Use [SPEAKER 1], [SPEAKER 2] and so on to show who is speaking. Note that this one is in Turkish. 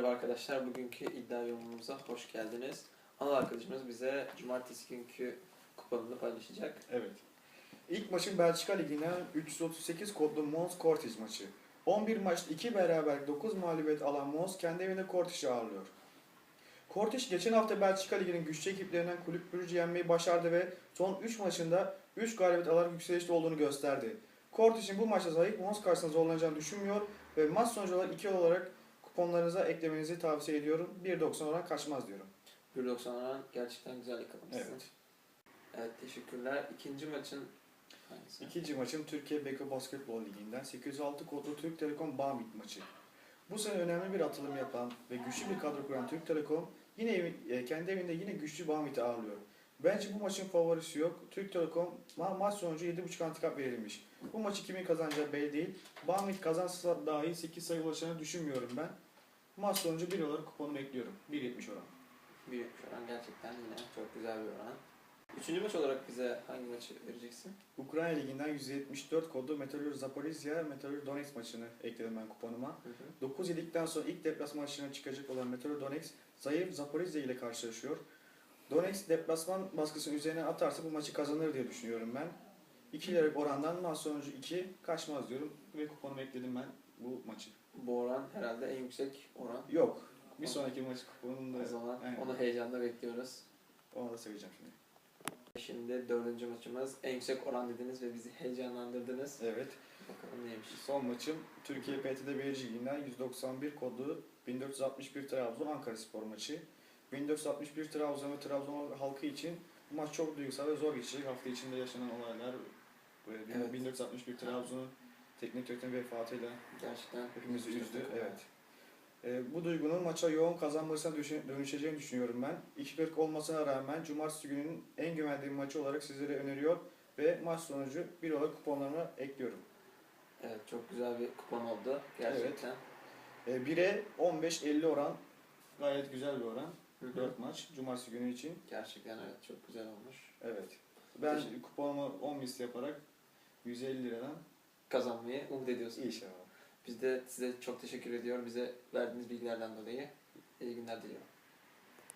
[SPEAKER 1] Merhaba arkadaşlar. Bugünkü iddia yorumumuza hoş geldiniz. Anıl arkadaşımız bize cumartesi günkü kupanını paylaşacak.
[SPEAKER 2] Evet. İlk maçın Belçika Ligi'nden 338 kodlu Mons Cortij maçı. 11 maçta 2 beraber 9 mağlubiyet alan Mons kendi evinde Cortij'i ağırlıyor. Cortij geçen hafta Belçika Ligi'nin güçlü ekiplerinden Kulüp Brugge'yi yenmeyi başardı ve son 3 maçında 3 galibiyet alarak yükselişte olduğunu gösterdi. Cortij'in bu maçta zayıf Mons karşısında zorlanacağını düşünmüyor ve maç sonucu olarak 2 olarak kuponlarınıza eklemenizi tavsiye ediyorum. 1.90 oran kaçmaz diyorum.
[SPEAKER 1] 1.90 oran gerçekten güzel yakalamışsın.
[SPEAKER 2] Evet.
[SPEAKER 1] Evet teşekkürler. İkinci maçın hangisi?
[SPEAKER 2] İkinci maçım Türkiye Beko Basketbol Ligi'nden 806 kodlu Türk Telekom Bamit maçı. Bu sene önemli bir atılım yapan ve güçlü bir kadro kuran Türk Telekom yine evi- e, kendi evinde yine güçlü Bamit'i ağırlıyor. Bence bu maçın favorisi yok. Türk Telekom ma- maç sonucu 7.5 handikap verilmiş. Bu maçı kimin kazanacağı belli değil. Bamit kazansa dahi 8 sayı ulaşacağını düşünmüyorum ben. Maç sonucu 1 olarak kuponu bekliyorum. 1.70 oran.
[SPEAKER 1] 1.70 oran gerçekten yine çok güzel bir oran. Üçüncü maç olarak bize hangi maçı vereceksin?
[SPEAKER 2] Ukrayna Ligi'nden 174 kodlu Meteor Zaporizhia Meteor Donetsk maçını ekledim ben kuponuma.
[SPEAKER 1] Hı hı.
[SPEAKER 2] 9 yedikten sonra ilk deplasman maçına çıkacak olan Metro Donetsk zayıf Zaporizhia ile karşılaşıyor. Donetsk deplasman baskısının üzerine atarsa bu maçı kazanır diye düşünüyorum ben. 2 liralık orandan maç sonucu 2 kaçmaz diyorum ve kuponumu ekledim ben bu maçı.
[SPEAKER 1] Bu oran herhalde en yüksek oran.
[SPEAKER 2] Yok. Bir sonraki maç kuponunda
[SPEAKER 1] O zaman
[SPEAKER 2] Aynen.
[SPEAKER 1] onu heyecanla bekliyoruz.
[SPEAKER 2] ona da söyleyeceğim şimdi.
[SPEAKER 1] Şimdi dördüncü maçımız en yüksek oran dediniz ve bizi heyecanlandırdınız.
[SPEAKER 2] Evet.
[SPEAKER 1] Bakalım neymiş.
[SPEAKER 2] Son maçım Türkiye PTT Birinci Ligi'nden 191 kodlu 1461 Trabzon Ankara Spor maçı. 1461 Trabzon ve Trabzon halkı için bu maç çok duygusal ve zor geçecek. Hafta içinde yaşanan olaylar
[SPEAKER 1] Evet.
[SPEAKER 2] 1461 Trabzon'un teknik direktörün vefatıyla
[SPEAKER 1] Gerçekten
[SPEAKER 2] hepimizi üzdü. Evet. Ee, bu duygunun maça yoğun kazanmasına dönüşeceğini düşünüyorum ben. 2.40 olmasına rağmen Cumartesi gününün en güvendiğim maçı olarak sizlere öneriyor ve maç sonucu bir olarak kuponlarıma ekliyorum.
[SPEAKER 1] Evet çok güzel bir kupon oldu gerçekten.
[SPEAKER 2] E, 1'e 15-50 oran gayet güzel bir oran.
[SPEAKER 1] Hı hı.
[SPEAKER 2] 4 maç Cumartesi günü için.
[SPEAKER 1] Gerçekten evet çok güzel olmuş.
[SPEAKER 2] Evet. Ben
[SPEAKER 1] Teşekkür-
[SPEAKER 2] kuponumu 10 misli yaparak 150 liradan
[SPEAKER 1] Kazanmayı umut ediyorsun.
[SPEAKER 2] inşallah.
[SPEAKER 1] Biz de size çok teşekkür ediyorum bize verdiğiniz bilgilerden dolayı. İyi günler diliyorum.